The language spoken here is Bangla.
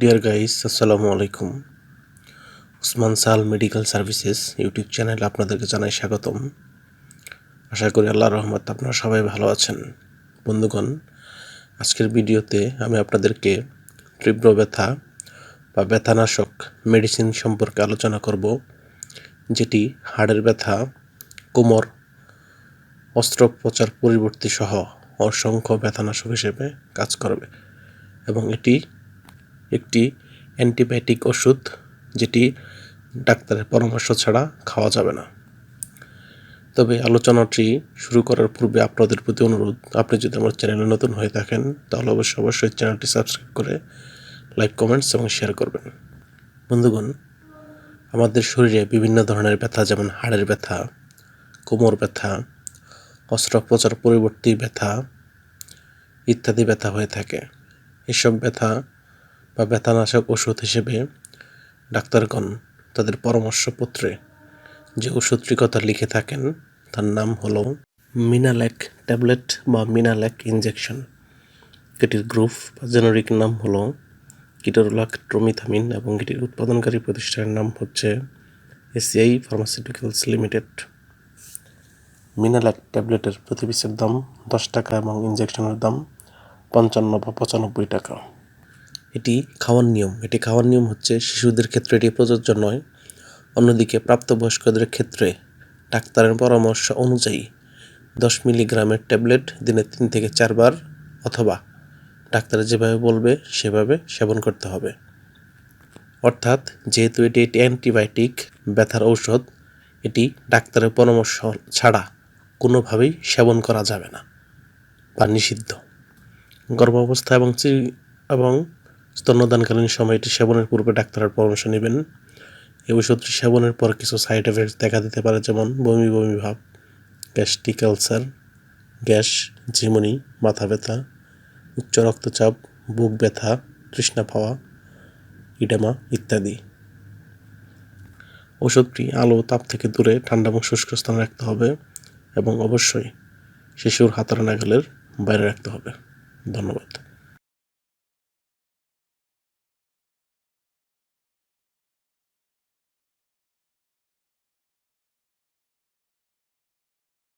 ডিয়ার গাইস আসসালামু আলাইকুম উসমান সাল মেডিকেল সার্ভিসেস ইউটিউব চ্যানেল আপনাদেরকে জানাই স্বাগতম। আশা করি আল্লাহ রহমত আপনারা সবাই ভালো আছেন। বন্ধুগণ, আজকের ভিডিওতে আমি আপনাদেরকে তীব্র ব্যথা বা ব্যথানাশক মেডিসিন সম্পর্কে আলোচনা করব, যেটি হাড়ের ব্যথা, কোমর, অস্ত্রোপচার পরিবর্তী সহ অসংখ্য ব্যথানাশক হিসেবে কাজ করবে এবং এটি একটি অ্যান্টিবায়োটিক ওষুধ যেটি ডাক্তারের পরামর্শ ছাড়া খাওয়া যাবে না। তবে আলোচনাটি শুরু করার পূর্বে আপনাদের প্রতি অনুরোধ, আপনি যদি আমার চ্যানেলে নতুন হয়ে থাকেন, তাহলে অবশ্যই অবশ্যই চ্যানেলটি সাবস্ক্রাইব করে লাইক, কমেন্টস এবং শেয়ার করবেন। বন্ধুগণ, আমাদের শরীরে বিভিন্ন ধরনের ব্যথা, যেমন হাড়ের ব্যথা, কোমর ব্যথা, অস্ত্রোপচার পরিবর্তী ব্যথা ইত্যাদি ব্যথা হয়ে থাকে। এসব ব্যথা বা ব্যথানাশক ওষুধ হিসেবে ডাক্তারগণ তাদের পরামর্শপত্রে যে ওষুধটি কথা লিখে থাকেন, তার নাম হলো মিনাল্যাক ট্যাবলেট বা মিনাল্যাক ইনজেকশন। এটির গ্রুপ বা জেনারিক নাম হলো কিটোরোলাক ট্রোমিথামিন এবং এটির উৎপাদনকারী প্রতিষ্ঠানের নাম হচ্ছে এসিআই ফার্মাসিউটিক্যালস লিমিটেড। মিনাল্যাক ট্যাবলেটের প্রতি দাম দশ টাকা এবং ইনজেকশনের দাম পঞ্চান্ন বা পঁচানব্বই টাকা। এটি খাওয়ার নিয়ম। এটি খাওয়ার নিয়ম হচ্ছে শিশুদের ক্ষেত্রে এটি প্রযোজ্য নয়। অন্যদিকে প্রাপ্তবয়স্কদের ক্ষেত্রে ডাক্তারের পরামর্শ অনুযায়ী দশ মিলিগ্রামের ট্যাবলেট দিনে তিন থেকে চারবার অথবা ডাক্তার যেভাবে বলবে সেভাবে সেবন করতে হবে। অর্থাৎ যেহেতু এটি একটি অ্যান্টিবায়োটিক ব্যথার ঔষধ, এটি ডাক্তারের পরামর্শ ছাড়া কোনোভাবেই সেবন করা যাবে না বা নিষিদ্ধ। গর্ভাবস্থা এবং এবং স্তন্যদানকালীন সময় এটি সেবনের পূর্বে ডাক্তারের পরামর্শ নেবেন। এই ওষুধটি সেবনের পর কিছু সাইড এফেক্ট দেখা দিতে পারে, যেমন বমি বমি ভাব গ্যাস্ট্রিক আলসার গ্যাস, ঝিমুনি, মাথা ব্যথা, উচ্চ রক্তচাপ, বুক ব্যথা, তৃষ্ণা পাওয়া, ইডেমা ইত্যাদি। ওষুধটি আলো তাপ থেকে দূরে ঠান্ডা এবং শুষ্ক স্থানে রাখতে হবে এবং অবশ্যই শিশুর হাতের নাগালের বাইরে রাখতে হবে। ধন্যবাদ।